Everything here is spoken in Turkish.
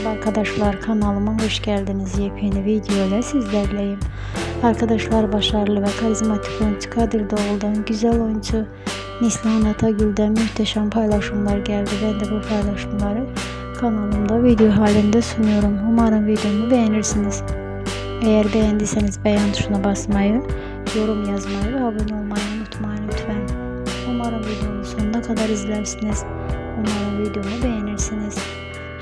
Merhaba arkadaşlar kanalıma hoş geldiniz. Yepyeni video ile sizlerleyim. Arkadaşlar başarılı ve karizmatik oyuncu Kadir Doğulu'dan güzel oyuncu Nislan Atagül'den muhteşem paylaşımlar geldi. Ben de bu paylaşımları kanalımda video halinde sunuyorum. Umarım videomu beğenirsiniz. Eğer beğendiyseniz beğen tuşuna basmayı, yorum yazmayı ve abone olmayı unutmayın lütfen. Umarım videomu sonuna kadar izlersiniz. Umarım videomu beğenirsiniz.